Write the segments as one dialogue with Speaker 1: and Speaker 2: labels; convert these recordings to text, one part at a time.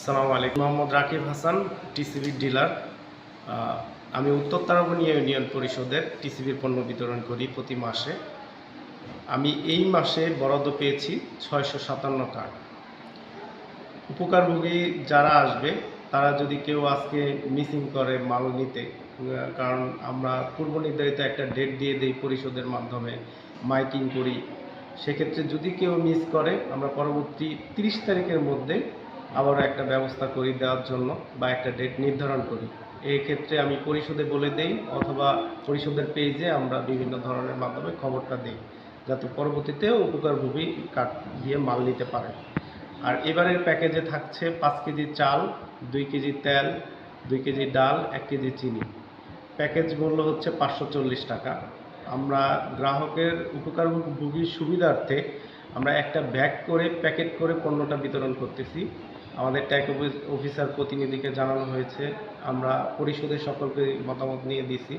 Speaker 1: আসসালামু আলাইকুম। মোহাম্মদ রাকিব হাসান টিসিবির ডিলার। আমি উত্তর তারাবনিয়া ইউনিয়ন পরিষদের টিসিবির পণ্য বিতরণ করি প্রতি মাসে। আমি এই মাসে বরাদ্দ পেয়েছি ছয়শো সাতান্ন কার্ড। উপকারভোগী যারা আসবে, তারা যদি কেউ আজকে মিসিং করে মাল নিতে কারণ আমরা পূর্ব নির্ধারিত একটা ডেট দিয়ে দেই পরিশোধের মাধ্যমে মাইকিং করি, সেক্ষেত্রে যদি কেউ মিস করে, আমরা পরবর্তী তিরিশ তারিখের মধ্যে আবার একটা ব্যবস্থা করি দেওয়ার জন্য বা একটা ডেট নির্ধারণ করি। এই ক্ষেত্রে আমি পরিশোধে বলে দেই অথবা পরিশোধের পেজে আমরা বিভিন্ন ধরনের মাধ্যমে খবরটা দিই, যাতে পরবর্তীতে উপকারভোগী কার্ড দিয়ে মাল নিতে পারে আর এবারের প্যাকেজে থাকছে পাঁচ কেজি চাল, দুই কেজি তেল, দুই কেজি ডাল, এক কেজি চিনি। প্যাকেজ মূল্য হচ্ছে পাঁচশো চল্লিশ টাকা। আমরা গ্রাহকের উপকার উপকারভোগীর সুবিধার্থে আমরা একটা ব্যাগ করে প্যাকেট করে পণ্যটা বিতরণ করতেছি। আমাদের অফিস- অফিসার প্রতিনিধিকে জানানো হয়েছে। আমরা পরিশোধের সকলকে মতামত নিয়ে দিছি,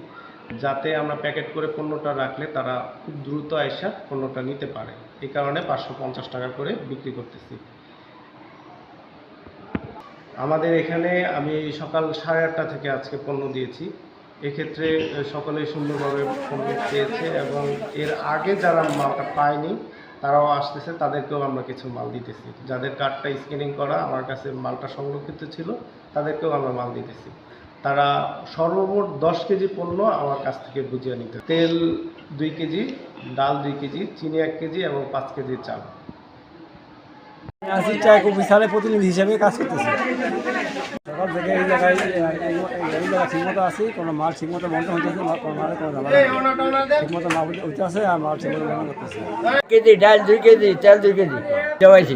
Speaker 1: যাতে আমরা প্যাকেট করে পণ্যটা রাখলে তারা খুব দ্রুত আইসা পণ্যটা নিতে পারে। এই কারণে পাঁচশো পঞ্চাশ টাকা করে বিক্রি করতেছি। আমাদের এখানে আমি সকাল সাড়ে আটটা থেকে আজকে পণ্য দিয়েছি। এক্ষেত্রে সকলে সুন্দরভাবে পণ্য পেয়েছে এবং এর আগে যারা মালটা পায়নি তারাও আসতেছে, তাদেরকেও আমরা কিছু মাল দিতেছি। যাদের কার্ডটা স্ক্যানিং করা আমার কাছে মালটা সংরক্ষিত ছিল, তাদেরকেও আমরা মাল দিতেছি। তারা সর্বমোট দশ কেজি পণ্য আমার কাছ থেকে বুঝিয়ে নিতে তেল দুই কেজি, ডাল দুই কেজি, চিনি এক কেজি এবং পাঁচ কেজি চাল।
Speaker 2: আসি চাই অফিসারের প্রতিনিধি হিসেবে কাজ করতেছি। সকাল জায়গায় এই জায়গায়, এই- জায়গায় ঠিকমতো আছি, কোনো মাল ঠিকমতো বন্ধ হইতেছে মাল কোনো নেই। ঠিকমতো মাল হইতে আছে আর মাল ঠিকমতো বন্ধ করতেছে
Speaker 3: কেজি, ডাল দুই কেজি, তেল দুই কেজি, দেওয়াইছি